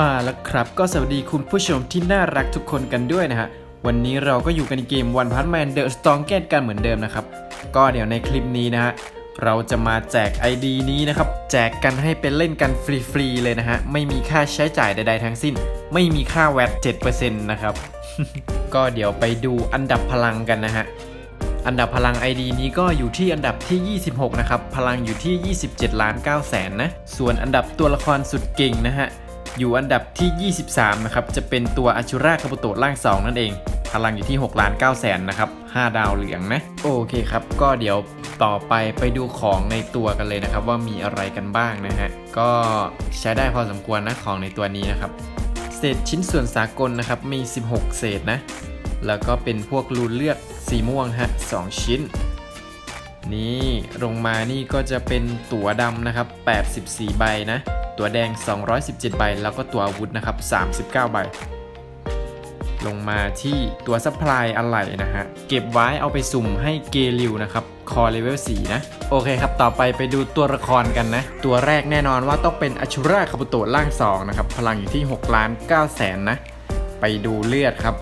มาแล้วครับ ก็สวัสดีคุณผู้ชมที่น่ารักทุกคนกันด้วยนะฮะ วันนี้เราก็อยู่กันในเกม One Punch Man The Strongest กันเหมือนเดิมนะครับ ก็เดี๋ยวในคลิปนี้นะฮะ เราจะมาแจก ID นี้นะครับ แจกกันให้เป็นเล่นกันฟรีๆเลยนะฮะ ไม่มีค่าใช้จ่ายใดๆทั้งสิ้น ไม่มีค่าแวต7%นะครับ ก็เดี๋ยวไปดูอันดับพลังกันนะฮะอันดับพลัง ID นี้ก็อยู่ที่อันดับที่ 26 นะครับ พลังอยู่ที่ 27 ล้าน9แสนนะ ส่วนอันดับตัวละครสุดเก่งนะฮะ อยู่อันดับที่ 23 นะครับ จะเป็นตัวอาชูราคาบุโตะร่าง 2 นั่นเองพลังอยู่ที่6ล้าน9แสนนะครับ 5 ดาวเหลืองนะ โอเคครับ ก็เดี๋ยวต่อไปไปดูของในตัวกันเลยนะครับ ว่ามีอะไรกันบ้างนะฮะ ก็ใช้ได้พอสมควรนะของในตัวนี้นะครับ เศษชิ้นส่วนสากลนะครับ มี 16 เศษนะ แล้วก็เป็นพวกรูนเลือกสีม่วงฮะ2ชิ้น นี่ลงมานี่ก็จะเป็นตั๋วดำนะครับ 84 ใบนะ ตัวแดง 217 ใบ แล้วก็ตัวอาวุธนะครับ 39 ใบ ลงมาที่ตัวซัพพลายอะไหล่นะฮะ เก็บไว้เอาไปสุ่มให้เกลิวนะครับ คอเลเวล 4 นะ โอเคครับ ต่อไปไปดูตัวละครกันนะ ตัวแรกแน่นอนว่าต้องเป็นอชูราคาบุโตะร่าง 2 นะครับ พลังอยู่ที่ 6 ล้าน9แสนนะ ไปดูเลือดครับ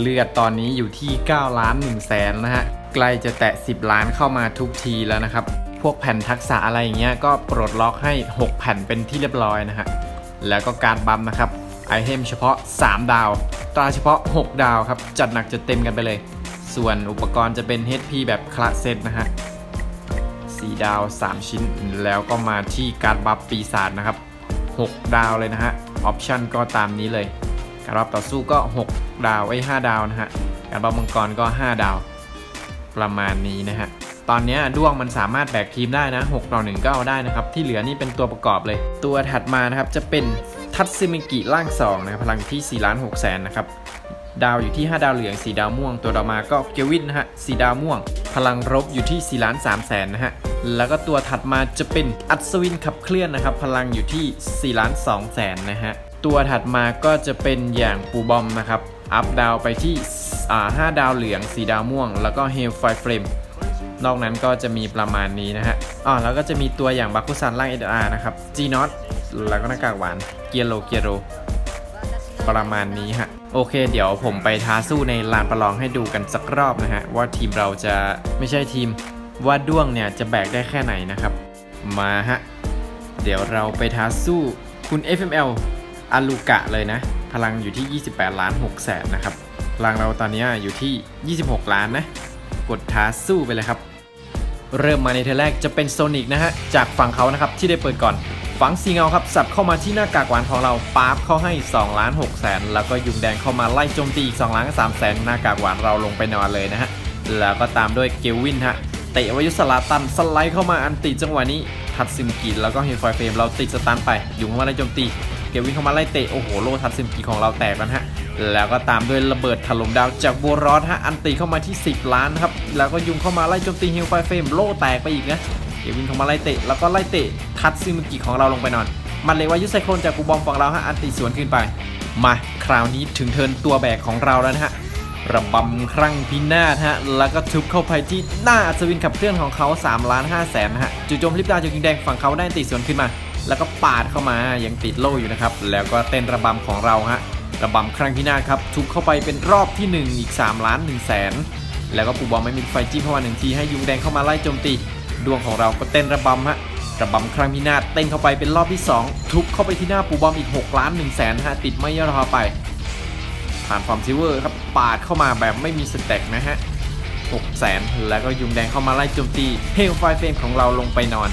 เลือดตอนนี้อยู่ที่ 9 ล้าน1แสนนะฮะ ใกล้จะแตะ 10 ล้านเข้ามาทุกทีแล้วนะครับ พวกแผ่นทักษะอะไรอย่างเงี้ยก็ปลดล็อกให้ 6 แผ่นเป็นที่เรียบร้อยนะฮะแล้วก็การบัมนะครับไอเทมเฉพาะ 3 ดาว ตราเฉพาะ 6 ดาวครับ จัดหนักจัดเต็มกันไปเลย ส่วนอุปกรณ์จะเป็น HP แบบคลาสเซตนะฮะ4ดาว 3 ชิ้น แล้วก็มาที่การบัฟปีศาจนะครับ 6 ดาวเลยนะฮะ ออปชันก็ตามนี้เลย การรับต่อสู้ก็ 6 ดาวไอ้5ดาวนะฮะ การบัฟมังกรก็ 5 ดาว ประมาณนี้นะฮะ ตอนนี้ด้วงมันสามารถแบกทีมได้นะ 6 ต่อ 1 ก็เอาได้นะครับ ที่เหลือนี่เป็นตัวประกอบเลย ตัวถัดมานะครับจะเป็นทัตซึมิกิร่าง2นะครับพลังที่4ล้าน6แสนนะครับดาวอยู่ที่ 5 ดาวเหลือง 4 ดาวม่วง ตัวต่อมาก็เกวินนะฮะ4ดาวม่วง พลังรบอยู่ที่4ล้าน3แสนนะฮะ แล้วก็ตัวถัดมาจะเป็นอัศวินขับเคลื่อนนะครับ พลังอยู่ที่4ล้าน2แสนนะฮะ ตัวถัดมาก็จะเป็นอย่างปูบอมนะครับ อัพดาวไปที่อ่า5ดาวเหลือง 4 ดาวม่วง แล้วก็เฮลไฟเฟรม นอกนั้นก็จะมีประมาณนี้นะฮะอ๋อแล้วก็จะมีตัวอย่างบาคุซันล่าง SR นะครับ G n o t แล้วก็หน้ากากหวานเกียโรเกียโรประมาณนี้ฮะโอเค เดี๋ยวผมไปท้าสู้ในลานประลองให้ดูกันสักรอบนะฮะ ว่าทีมเราจะไม่ใช่ทีมว่าด้วงเนี่ยจะแบกได้แค่ไหนนะครับ มาฮะ เดี๋ยวเราไปท้าสู้คุณ FML อาลูกะเลยนะ พลังอยู่ที่ 28 ล้าน6แสนนะครับพลังเราตอนนี้อยู่ที่ 26 ล้านนะ กดท้าสู้ไปเลยครับ เริ่มมาในเทแรกจะเป็นโซนิกนะฮะ จากฝั่งเขานะครับที่ได้เปิดก่อน ฝังซีเงาครับ สับเข้ามาที่หน้ากากหวานของเราปาร์ฟเข้าให้2ล้าน6แสนแล้วก็ยุงแดงเข้ามาไล่โจมตีอีก2ล้าน3แสนหน้ากากหวานเราลงไปนอนเลยนะฮะแล้วก็ตามด้วยเกลวินฮะเตะวายุสลาตันสไลด์เข้ามาอันติจังหวะนี้ทัดซิมกินแล้วก็เฮลไฟเฟรมเราติดสตันไปยุงมาไล่โจมตี เกวินเข้ามาไล่เตะ โอ้โห โลทัดซิมกิของเราแตกแล้วนะฮะ แล้วก็ตามด้วยระเบิดถล่มดาวจากบัวรอดฮะ อันติเข้ามาที่ 10 ล้านครับ แล้วก็ยุงเข้ามาไล่โจมตีเฮลไฟเฟมโล่แตกไปอีกนะเกวินเข้ามาไล่เตะ แล้วก็ไล่เตะทัดซิมกิของเราลงไปนอน มันเลยวายุไซโคลนจากกูบอมฝั่งเราฮะ อันติสวนขึ้นไป มาคราวนี้ถึงเทิร์นตัวแบกของเราแล้วนะฮะระบำครั่งพินาศฮะ แล้วก็ทุบเข้าไปที่หน้าอัศวินขับเคลื่อนของเขา3ล้าน5แสนฮะจู่โจมลิปดาจากยิงแดงฝั่งเขาได้ติดสวนขึ้นมา แล้วก็ปาดเข้ามายังติดโล่อยู่นะครับ แล้วก็เต้นระบำของเราฮะระบำครั้งพินาครับทุบเข้าไปเป็นรอบที่ 1 อีก 3 ล้าน1แสนแล้วก็ปูบอมไม่มีไฟจิ้มเข้ามาหนึ่งทีให้ยุงแดงเข้ามาไล่โจมตีดวงของเราก็เต้นระบำฮะระบำครั้งพินาศเต้นเข้าไปเป็นรอบที่ 2 ทุบเข้าไปที่หน้าปูบอมอีก 6 ล้าน1แสนฮะติดไม่ย่อรอไป ผ่านฟอร์มซิเวอร์ครับปาดเข้ามาแบบไม่มีสเต็กนะฮะ6แสนแล้วก็ยุงแดงเข้ามาไล่โจมตีเฮลไฟเฟรมของเราลงไปนอน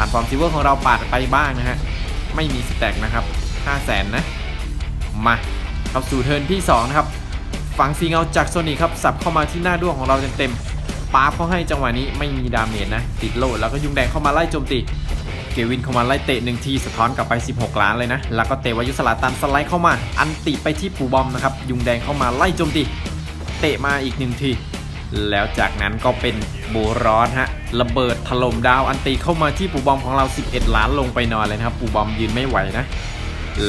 ผ่านฟอร์มซิเวอร์ของเราปาดไปบ้างนะฮะ ไม่มีสเต็กนะครับ5แสนนะ มาเข้าสู่เทิร์นที่ 2 นะครับ ฝังซีเงาจากโซนิคครับ สับเข้ามาที่หน้าด้วงของเราเต็มๆปาเขาให้จังหวะนี้ไม่มีดาเมจนะ ติดโลดแล้วก็ยุงแดงเข้ามาไล่โจมตี เกวินเข้ามาไล่เตะหนึ่งทีสะท้อนกลับไป 16 ล้านเลยนะ แล้วก็เตะวายุสลาตันสไลด์เข้ามา อันติไปที่ปูบอมนะครับ ยุงแดงเข้ามาไล่โจมตี เตะมาอีกหนึ่งที แล้วจากนั้นก็เป็นบูร้อสฮะ ระเบิดถล่มดาวอันติเข้ามาที่ปูบอมของเรา 11 ล้านลงไปนอนเลยนะครับ ปูบอมยืนไม่ไหวนะ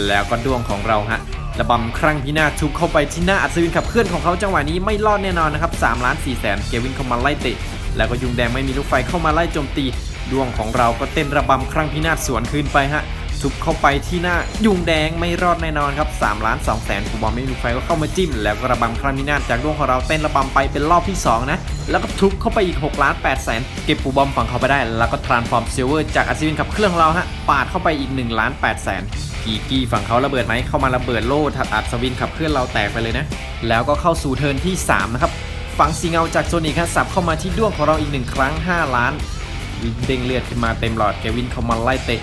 แล้วก็ด้วงของเราฮะ ระบำครั้งพินาศทุบเข้าไปที่หน้าอัศวินขับเคลื่อนของเขาจังหวะนี้ไม่รอดแน่นอนนะครับ3ล้าน4แสนเกวินเข้ามาไล่เตะ แล้วก็ยุงแดงไม่มีลูกไฟเข้ามาไล่โจมตี ดวงของเราก็เต้นระบำครั้งพินาศสวนคืนไปฮะ ทุบเข้าไปที่หน้ายุงแดงไม่รอดแน่นอนครับ3ล้าน2แสนคูบอมไม่มีไฟก็เข้ามาจิ้ม แล้วก็ระบำครั้งพินาจากดวงของเราเต้นระบำไปเป็นรอบที่ 2 นะ แล้วก็ทุบเข้าไปอีก6ล้าน8แสนเก็บปูบอมฝั่งเขาไปได้ แล้วก็ทรานส์ฟอร์มซิลเวอร์จากอัศวินขับเครื่องของเราฮะปาดเข้าไปอีก1ล้าน8แสนกีกี้ฝั่งเขาระเบิดไหมเข้ามาระเบิดโล่ถัดอัศวินขับเคลื่อนเราแตกไปเลยนะ แล้วก็เข้าสู่เทิร์นที่สามนะครับฝั่งซีเงาจากโซนิคฮะสับเข้ามาที่ด้วงของเราอีกหนึ่งครั้ง 5 ล้าน วิงเด้งเลือดขึ้นมาเต็มหลอดเกวินเข้ามาไล่เตะ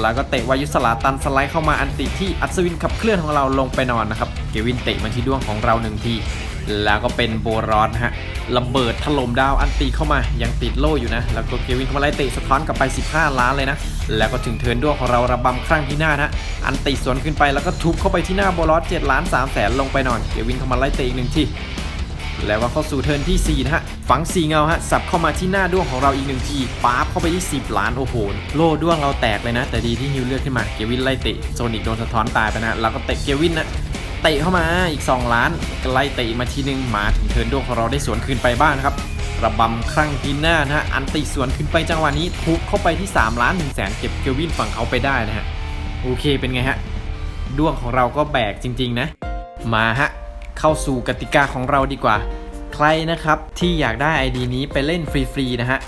แล้วก็เตะวายุสลาตันสไลด์เข้ามาอันติที่อัศวินขับเคลื่อนของเราลงไปนอนนะครับ เกวินเตะมาที่ด้วงของเราหนึ่งที แล้วก็เป็นโบรอนฮะระเบิดถล่มดาวอันติเข้ามา ยังติดโล่อยู่นะ แล้วก็เกวินเข้ามาไล่เตะสะท้อนกลับไป 15 ล้านเลยนะ แล้วก็ถึงเทินด้วงของเราระบำครั้งที่หน้านะ อันติสวนขึ้นไปแล้วก็ทุบเข้าไปที่หน้าโบรอน7ล้าน3แสนลงไปนอน เกวินเข้ามาไล่เตะอีกหนึ่งที แล้วก็เข้าสู่เทิร์นที่ 4 นะฮะ ฝังสีเงาฮะ สับเข้ามาที่หน้าด้วงของเราอีกหนึ่งทีป๊าบเข้าไปที่ 10 ล้าน โอ้โห โล่ด้วงเราแตกเลยนะ แต่ดีที่ฮิวเลือดขึ้นมา เกวินไล่เตะ โซนิกโดนสะท้อนตายไปนะแล้วก็เตะเกวินนะ เตะเข้ามาอีก 2 ล้านไล่เตะอีกมาทีนึงมาถึงเทิร์นด้วงของเราได้สวนคืนไปบ้างนครับ ระบำครั้งที่หน้านะฮะ อันติสวนขึ้นไปจังหวะนี้ทุบเข้าไปที่3ล้าน1แสนเก็บเกวินฝั่งเขาไปได้นะฮะ โอเคเป็นไงฮะ ด้วงของเราก็แบกจริง ๆ นะ มาฮะ เข้าสู่กติกาของเราดีกว่า ใครนะครับที่อยากได้ ID นี้ไปเล่นฟรีๆนะฮะ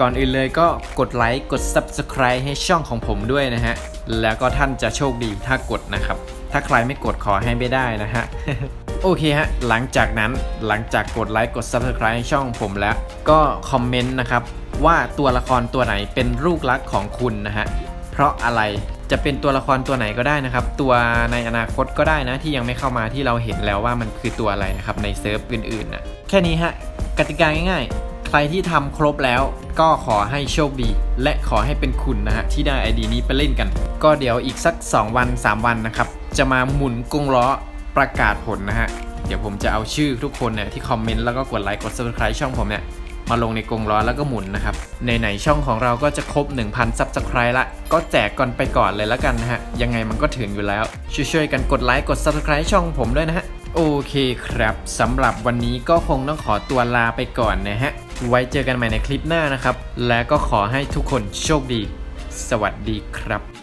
ก่อนอื่นเลยก็กดไลค์กด Subscribe ให้ช่องของผมด้วยนะฮะ แล้วก็ท่านจะโชคดีถ้ากดนะครับ ถ้าใครไม่กดขอให้ไม่ได้นะฮะ โอเคฮะ หลังจากนั้นหลังจากกดไลค์กด Subscribe ให้ช่องผมแล้ว ก็คอมเมนต์นะครับว่าตัวละครตัวไหนเป็นลูกรักของคุณนะฮะ เพราะอะไร จะเป็นตัวละครตัวไหนก็ได้นะครับ ตัวในอนาคตก็ได้นะที่ยังไม่เข้ามาที่เราเห็นแล้วว่ามันคือตัวอะไรนะครับในเซิร์ฟอื่นๆนะแค่นี้ฮะกติกาง่ายๆ ใครที่ทำครบแล้วก็ขอให้โชคดี และขอให้เป็นคุณนะฮะที่ได้ ID นี้ไปเล่นกัน ก็เดี๋ยวอีกสัก 2 วัน 3 วันนะครับ จะมาหมุนกงล้อประกาศผลนะฮะเดี๋ยวผมจะเอาชื่อทุกคนเนี่ยที่คอมเมนต์แล้วก็กดไลค์กด subscribe ช่องผมเนี่ย มาลงในกรงล้อนแล้วก็หมุนนะครับในไหนๆช่องของเราก็จะครบ 1,000 Subscribe ละ ก็แจกก่อนไปก่อนเลยแล้วกันนะฮะ ยังไงมันก็ถึงอยู่แล้ว ช่วยๆกันกดไลค์กด Subscribe ช่องผมด้วยนะฮะ โอเคครับสำหรับวันนี้ก็คงต้องขอตัวลาไปก่อนนะฮะ ไว้เจอกันใหม่ในคลิปหน้านะครับ และก็ขอให้ทุกคนโชคดี สวัสดีครับ